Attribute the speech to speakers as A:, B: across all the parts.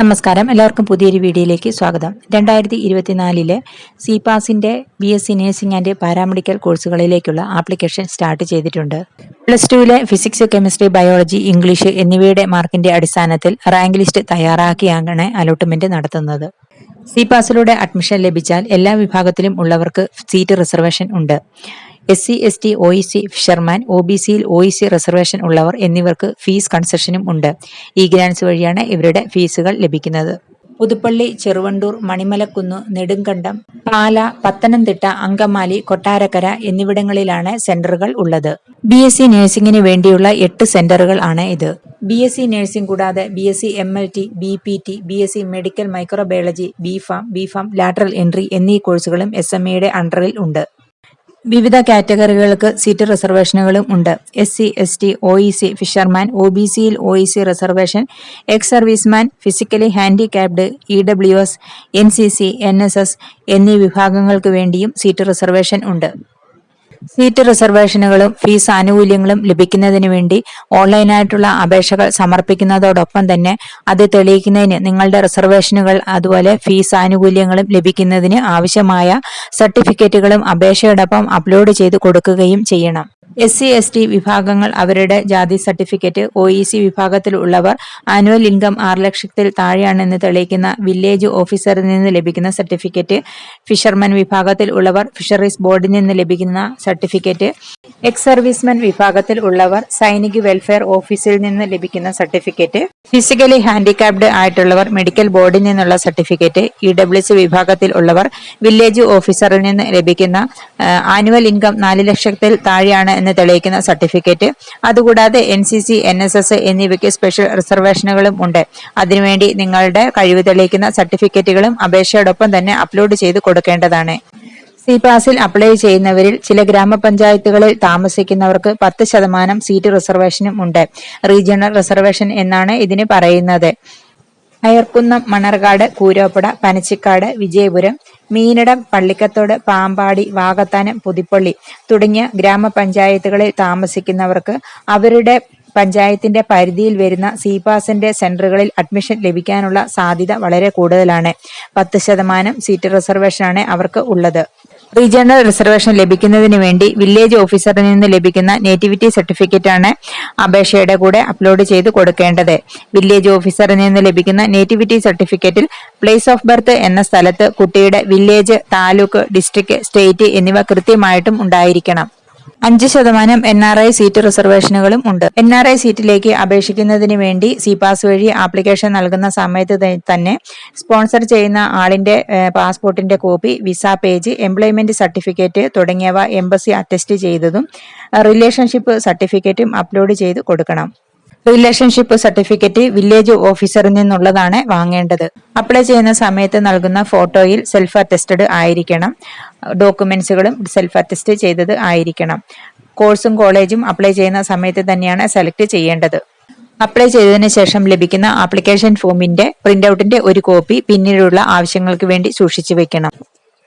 A: നമസ്കാരം. എല്ലാവർക്കും പുതിയൊരു വീഡിയോയിലേക്ക് സ്വാഗതം. രണ്ടായിരത്തി ഇരുപത്തിനാലിലെ C പാസിന്റെ B S C nursing and paramedical കോഴ്സുകളിലേക്കുള്ള application start ചെയ്തിട്ടുണ്ട് പ്ലസ് ടുവിലെ ഫിസിക്സ് കെമിസ്ട്രി ബയോളജി ഇംഗ്ലീഷ് എന്നിവയുടെ മാർക്കിന്റെ അടിസ്ഥാനത്തിൽ റാങ്ക് ലിസ്റ്റ് തയ്യാറാക്കിയാണ് അലോട്ട്മെന്റ് നടത്തുന്നത്. സി പാസിലൂടെ അഡ്മിഷൻ ലഭിച്ചാൽ എല്ലാ വിഭാഗത്തിലും ഉള്ളവർക്ക് സീറ്റ് റിസർവേഷൻ ഉണ്ട്. S C S T O E C fisherman O B സിയിൽ ഒ ഇ സി റിസർവേഷൻ ഉള്ളവർ എന്നിവർക്ക് ഫീസ് കൺസെഷനും ഉണ്ട്. ഈ ഗ്രാൻസ് വഴിയാണ് ഇവരുടെ ഫീസുകൾ ലഭിക്കുന്നത്. പുതുപ്പള്ളി ചെറുവണ്ടൂർ മണിമലക്കുന്ന് നെടുങ്കണ്ടം പാല പത്തനംതിട്ട അങ്കമാലി കൊട്ടാരക്കര എന്നിവിടങ്ങളിലാണ് സെന്ററുകൾ ഉള്ളത്. ബി എസ് സി നഴ്സിംഗിന് വേണ്ടിയുള്ള എട്ട് സെന്ററുകൾ ആണ് ഇത്. ബി എസ് സി നഴ്സിംഗ് കൂടാതെ B S C M L T B P T B S C medical microbiology B pharm B pharm lateral entry എന്നീ കോഴ്സുകളും എസ് എം എയുടെ അണ്ടറിൽ ഉണ്ട്. വിവിധ കാറ്റഗറികൾക്ക് സീറ്റ് റിസർവേഷനുകളും ഉണ്ട്. S C S T O E C fisherman O B സിയിൽ O E C reservation ex serviceman physically handicapped E W S N C C N S S എന്നീ വിഭാഗങ്ങൾക്ക് വേണ്ടിയും സീറ്റ് റിസർവേഷൻ ഉണ്ട്. സീറ്റ് റിസർവേഷനുകളും fees ആനുകൂല്യങ്ങളും ലഭിക്കുന്നതിന് വേണ്ടി ഓൺലൈനായിട്ടുള്ള അപേക്ഷകൾ സമർപ്പിക്കുന്നതോടൊപ്പം തന്നെ അത് തെളിയിക്കുന്നതിന് നിങ്ങളുടെ റിസർവേഷനുകൾ അതുപോലെ ഫീസ് ആനുകൂല്യങ്ങളും ലഭിക്കുന്നതിന് ആവശ്യമായ സർട്ടിഫിക്കറ്റുകളും അപേക്ഷയോടൊപ്പം അപ്ലോഡ് ചെയ്ത് കൊടുക്കുകയും ചെയ്യണം. എസ് സി എസ് ടി വിഭാഗങ്ങൾ അവരുടെ ജാതി സർട്ടിഫിക്കറ്റ് ഒ ഇ സി വിഭാഗത്തിൽ ഉള്ളവർ ആനുവൽ ഇൻകം ആറ് ലക്ഷത്തിൽ താഴെയാണെന്ന് തെളിയിക്കുന്ന വില്ലേജ് ഓഫീസറിൽ നിന്ന് ലഭിക്കുന്ന സർട്ടിഫിക്കറ്റ് ഫിഷർമാൻ വിഭാഗത്തിൽ ഉള്ളവർ ഫിഷറീസ് ബോർഡിൽ നിന്ന് ലഭിക്കുന്ന സർട്ടിഫിക്കറ്റ് എക്സ് സർവീസ്മെൻ വിഭാഗത്തിൽ ഉള്ളവർ സൈനിക വെൽഫെയർ ഓഫീസിൽ നിന്ന് ലഭിക്കുന്ന സർട്ടിഫിക്കറ്റ് ഫിസിക്കലി ഹാൻഡിക്യാപ്ഡ് ആയിട്ടുള്ളവർ മെഡിക്കൽ ബോർഡിൽ നിന്നുള്ള സർട്ടിഫിക്കറ്റ് ഇ ഡബ്ല്യു സി വിഭാഗത്തിൽ ഉള്ളവർ വില്ലേജ് ഓഫീസറിൽ നിന്ന് ലഭിക്കുന്ന ആനുവൽ ഇൻകം നാല് ലക്ഷത്തിൽ താഴെയാണ് എന്ന് തെളിയിക്കുന്ന സർട്ടിഫിക്കറ്റ് അതുകൂടാതെ N C C N S S എന്നിവയ്ക്ക് സ്പെഷ്യൽ റിസർവേഷനുകളും ഉണ്ട്. അതിനുവേണ്ടി നിങ്ങളുടെ കഴിവ് തെളിയിക്കുന്ന സർട്ടിഫിക്കറ്റുകളും അപേക്ഷയോടൊപ്പം തന്നെ അപ്ലോഡ് ചെയ്ത് കൊടുക്കേണ്ടതാണ്. സി പാസിൽ അപ്ലൈ ചെയ്യുന്നവരിൽ ചില ഗ്രാമപഞ്ചായത്തുകളിൽ താമസിക്കുന്നവർക്ക് പത്ത് ശതമാനം സീറ്റ് റിസർവേഷനും ഉണ്ട്. റീജിയണൽ റിസർവേഷൻ എന്നാണ് ഇതിന് പറയുന്നത്. അയർക്കുന്നം മണർകാട് കൂരോപ്പട പനച്ചിക്കാട് വിജയപുരം മീനടം പള്ളിക്കത്തോട് പാമ്പാടി വാകത്താനം പുതിപ്പള്ളി തുടങ്ങിയ ഗ്രാമപഞ്ചായത്തുകളിൽ താമസിക്കുന്നവർക്ക് അവരുടെ പഞ്ചായത്തിന്റെ പരിധിയിൽ വരുന്ന സിപാസിന്റെ സെന്ററുകളിൽ അഡ്മിഷൻ ലഭിക്കാനുള്ള സാധ്യത വളരെ കൂടുതലാണ്. പത്ത് ശതമാനം സീറ്റ് റിസർവേഷനാണ് അവർക്ക് ഉള്ളത്. റീജിയണൽ റിസർവേഷൻ ലഭിക്കുന്നതിന് വേണ്ടി വില്ലേജ് ഓഫീസറിൽ നിന്ന് ലഭിക്കുന്ന നേറ്റിവിറ്റി ആണ് അപേക്ഷയുടെ കൂടെ അപ്ലോഡ് ചെയ്ത് കൊടുക്കേണ്ടത്. വില്ലേജ് ഓഫീസറിൽ നിന്ന് ലഭിക്കുന്ന നേറ്റിവിറ്റി സർട്ടിഫിക്കറ്റിൽ പ്ലേസ് ഓഫ് ബർത്ത് എന്ന സ്ഥലത്ത് കുട്ടിയുടെ വില്ലേജ് താലൂക്ക് ഡിസ്ട്രിക്ട് സ്റ്റേറ്റ് എന്നിവ കൃത്യമായിട്ടും ഉണ്ടായിരിക്കണം. അഞ്ച് ശതമാനം എൻ ആർ ഐ സീറ്റ് റിസർവേഷനുകളും ഉണ്ട്. എൻ ആർ ഐ സീറ്റിലേക്ക് അപേക്ഷിക്കുന്നതിന് വേണ്ടി സി പാസ് വഴി ആപ്ലിക്കേഷൻ നൽകുന്ന സമയത്ത് തന്നെ സ്പോൺസർ ചെയ്യുന്ന ആളിന്റെ പാസ്പോർട്ടിന്റെ copy visa page employment certificate തുടങ്ങിയവ എംബസി അറ്റസ്റ്റ് ചെയ്തതും റിലേഷൻഷിപ്പ് സർട്ടിഫിക്കറ്റും അപ്ലോഡ് ചെയ്ത് കൊടുക്കണം. റിലേഷൻഷിപ്പ് സർട്ടിഫിക്കറ്റ് വില്ലേജ് ഓഫീസറിൽ നിന്നുള്ളതാണ് വാങ്ങേണ്ടത്. അപ്ലൈ ചെയ്യുന്ന സമയത്ത് നൽകുന്ന ഫോട്ടോയിൽ സെൽഫ് അറ്റസ്റ്റഡ് ആയിരിക്കണം. ഡോക്യുമെന്റ്സുകളും സെൽഫ് അറ്റസ്റ്റ് ചെയ്തത് ആയിരിക്കണം. കോഴ്സും കോളേജും അപ്ലൈ ചെയ്യുന്ന സമയത്ത് തന്നെയാണ് സെലക്ട് ചെയ്യേണ്ടത്. അപ്ലൈ ചെയ്തതിന് ശേഷം ലഭിക്കുന്ന ആപ്ലിക്കേഷൻ ഫോമിന്റെ പ്രിന്റ് ഔട്ടിന്റെ ഒരു കോപ്പി പിന്നീടുള്ള ആവശ്യങ്ങൾക്ക് വേണ്ടി സൂക്ഷിച്ചു വെക്കണം.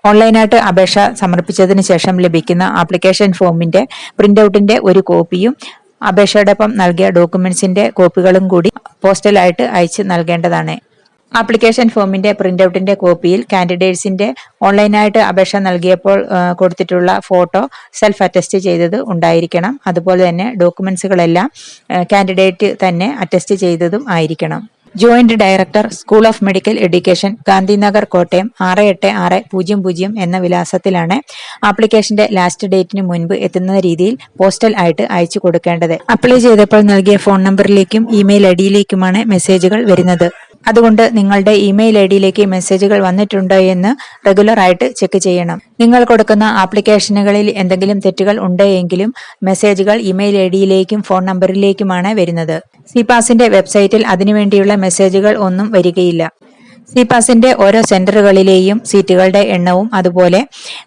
A: ഓൺലൈനായിട്ട് അപേക്ഷ സമർപ്പിച്ചതിന് ശേഷം ലഭിക്കുന്ന ആപ്ലിക്കേഷൻ ഫോമിന്റെ പ്രിന്റ് ഔട്ടിന്റെ ഒരു കോപ്പിയും അപേക്ഷയോടൊപ്പം നൽകിയ ഡോക്യുമെന്റ്സിന്റെ കോപ്പികളും കൂടി പോസ്റ്റലായിട്ട് അയച്ച് നൽകേണ്ടതാണ്. ആപ്ലിക്കേഷൻ ഫോമിന്റെ പ്രിന്റൌട്ടിന്റെ കോപ്പിയിൽ കാൻഡിഡേറ്റ്സിന്റെ ഓൺലൈനായിട്ട് അപേക്ഷ നൽകിയപ്പോൾ കൊടുത്തിട്ടുള്ള ഫോട്ടോ സെൽഫ് അറ്റസ്റ്റ് ചെയ്തത് ഉണ്ടായിരിക്കണം. അതുപോലെ തന്നെ ഡോക്യുമെന്റ്സുകളെല്ലാം കാൻഡിഡേറ്റ് തന്നെ അറ്റസ്റ്റ് ചെയ്തതും ആയിരിക്കണം. Joint director school of medical education Gandhinagar Kottayam ആറ് എട്ട് ആറ് പൂജ്യം പൂജ്യം എന്ന വിലാസത്തിലാണ് ആപ്ലിക്കേഷന്റെ ലാസ്റ്റ് ഡേറ്റിന് മുൻപ് എത്തുന്ന രീതിയിൽ പോസ്റ്റൽ ആയിട്ട് അയച്ചു കൊടുക്കേണ്ടത്. അപ്ലൈ ചെയ്തപ്പോൾ നൽകിയ ഫോൺ നമ്പറിലേക്കും ഇമെയിൽ ഐ ഡിയിലേക്കുമാണ് മെസ്സേജുകൾ വരുന്നത്. അതുകൊണ്ട് നിങ്ങളുടെ ഇമെയിൽ ഐ ഡിയിലേക്ക് മെസ്സേജുകൾ വന്നിട്ടുണ്ടോ എന്ന് റെഗുലർ ആയിട്ട് ചെക്ക് ചെയ്യണം. നിങ്ങൾ കൊടുക്കുന്ന ആപ്ലിക്കേഷനുകളിൽ എന്തെങ്കിലും തെറ്റുകൾ ഉണ്ടെങ്കിലും മെസ്സേജുകൾ ഇമെയിൽ ഐ ഡിയിലേക്കും ഫോൺ നമ്പറിലേക്കുമാണ് വരുന്നത്. സിപാസിന്റെ വെബ്സൈറ്റിൽ അതിനുവേണ്ടിയുള്ള മെസ്സേജുകൾ ഒന്നും വരികയില്ല. സിപാസിന്റെ ഓരോ സെന്ററുകളിലെയും സീറ്റുകളുടെ എണ്ണവും അതുപോലെ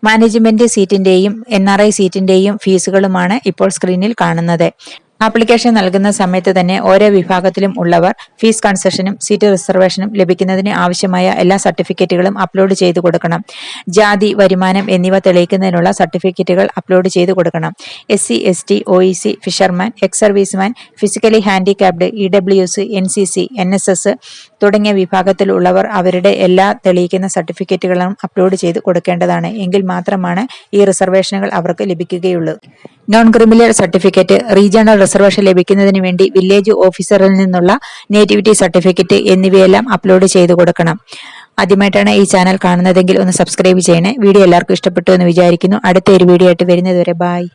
A: മാനേജ്മെന്റ് സീറ്റിന്റെയും എൻ ആർ ഐ സീറ്റിന്റെയും ഫീസുകളുമാണ് ഇപ്പോൾ സ്ക്രീനിൽ കാണുന്നത്. ആപ്ലിക്കേഷൻ നൽകുന്ന സമയത്ത് തന്നെ ഓരോ വിഭാഗത്തിലും ഉള്ളവർ ഫീസ് കൺസെഷനും സീറ്റ് റിസർവേഷനും ലഭിക്കുന്നതിന് ആവശ്യമായ എല്ലാ സർട്ടിഫിക്കറ്റുകളും അപ്ലോഡ് ചെയ്തു കൊടുക്കണം. ജാതി വരുമാനം എന്നിവ തെളിയിക്കുന്നതിനുള്ള സർട്ടിഫിക്കറ്റുകൾ അപ്ലോഡ് ചെയ്തു കൊടുക്കണം. S C S T O E C fisherman ex serviceman physically handicapped E W S C N C C N S തുടങ്ങിയ വിഭാഗത്തിലുള്ളവർ അവരുടെ എല്ലാ തെളിയിക്കുന്ന സർട്ടിഫിക്കറ്റുകളും അപ്ലോഡ് ചെയ്ത് കൊടുക്കേണ്ടതാണ്. എങ്കിൽ മാത്രമാണ് ഈ റിസർവേഷനുകൾ അവർക്ക് ലഭിക്കുകയുള്ളൂ. Non criminal certificate regional reservation ലഭിക്കുന്നതിന് വേണ്ടി വില്ലേജ് ഓഫീസറിൽ നിന്നുള്ള നേറ്റിവിറ്റി സർട്ടിഫിക്കറ്റ് എന്നിവയെല്ലാം അപ്ലോഡ് ചെയ്തു കൊടുക്കണം. ആദ്യമായിട്ടാണ് ഈ ചാനൽ കാണുന്നതെങ്കിൽ ഒന്ന് സബ്സ്ക്രൈബ് ചെയ്യണേ. വീഡിയോ എല്ലാവർക്കും ഇഷ്ടപ്പെട്ടു എന്ന് വിചാരിക്കുന്നു. അടുത്ത ഒരു വീഡിയോ ആയിട്ട് വരുന്നതുവരെ ബായ്